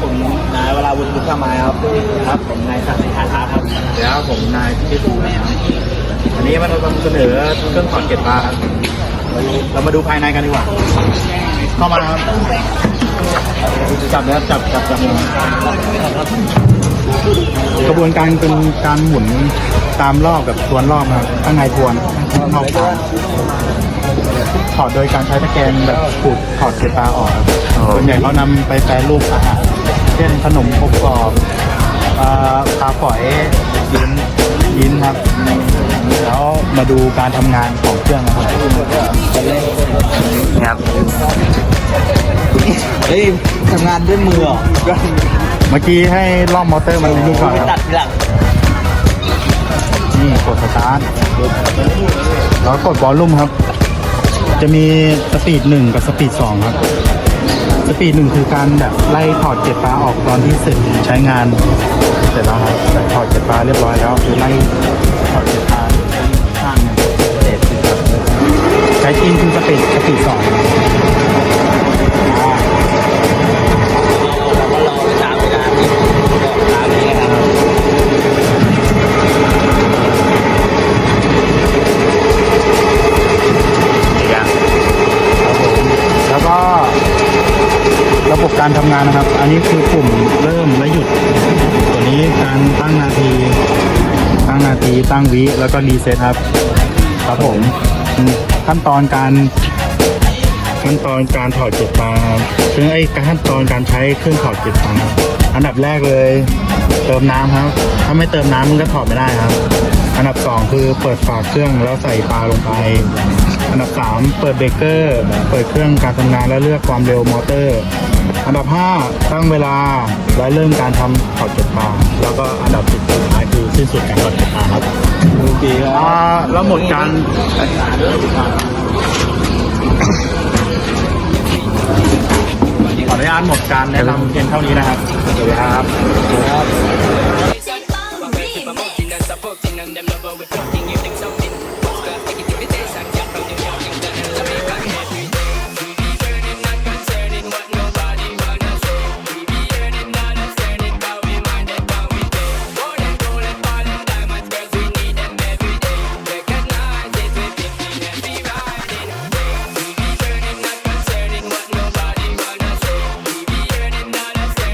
ผมนายวราวุฒิบุญข้ามาครับครับผมนายสักดิ์ในฐานะครับเดี๋ยวผมนายพิสูจน์นะครับอันนี้มันนำเสนอเครื่องถอดเกล็ดปลาครับเรามาดูภายในกันดีกว่า เข้ามานะครับจับนะครับจับจับจับมือกระบวนการเป็นการหมุนตามรอบกับทวนรอบนะครับข้างในทวนข้างนอกทวน ถอดโดยการใช้ตะแกรงแบบขูดถอดเกล็ดปลาออกครับส่วนใหญ่เขานำไปแปรรูปอาหารเช่นขนมอบกรอบเอ่อปลาฝอยยินยินครับ แล้วมาดูการทำงานของเครื่องนะครับครับเฮ้ยทำงานด้วยมือเหรอเมื่อกี้ให้รอบมอเตอร์มันนี่ก่อนไปคตัรัดบทีหลังนี่กดสตาร์ทแล้วกดวอลลุ่มครับ จะมีสปีดหนึ่งกับสปีดสองครับ สปีดหนึ่งคือการแบบไล่ถอดเกล็ดปลาออกตอนที่เสร็จใช้งาน เสร็จแล้วครับแต่ถอดเกล็ดปลาเรียบร้อยแล้วคือไล่ถอดเกล็ดปลาข้างเนึ่งเศษสิครับใช้จริงคือสปีดสปีดสอง การทำงานนะครับ อันนี้คือปุ่มเริ่มและหยุด ตัวนี้การตั้งนาที ตั้งนาทีตั้งวิแล้วก็รีเซ็ตครับ ครับผมขั้นตอนการขั้นตอนการถอดเก็บปลาซึ่งไอ้ขั้นตอนการใช้เครื่องถอดเกล็ดปลาอันดับแรกเลย เติมน้ำครับ ถ้าไม่เติมน้ำมันก็ถอดไม่ได้ครับ อันดับสองคือเปิดฝาเครื่องแล้วใส่ปลาลงไป อันดับสามเปิดเบรกเกอร์ เปิดเครื่องการทำงานและเลือกความเร็วมอเตอร์ อันดับห้าตั้งเวลาและเริ่มการทำขอดเกล็ดปลาแล้วก็อันดับสุดท้ายคือสิ้นสุดการขอดเกล็ดปลาครับโอเคครับแล้วหมดการขออนุญาตหมดการแนะนำเพียงเท่านี้นะครับสวัสดีครับ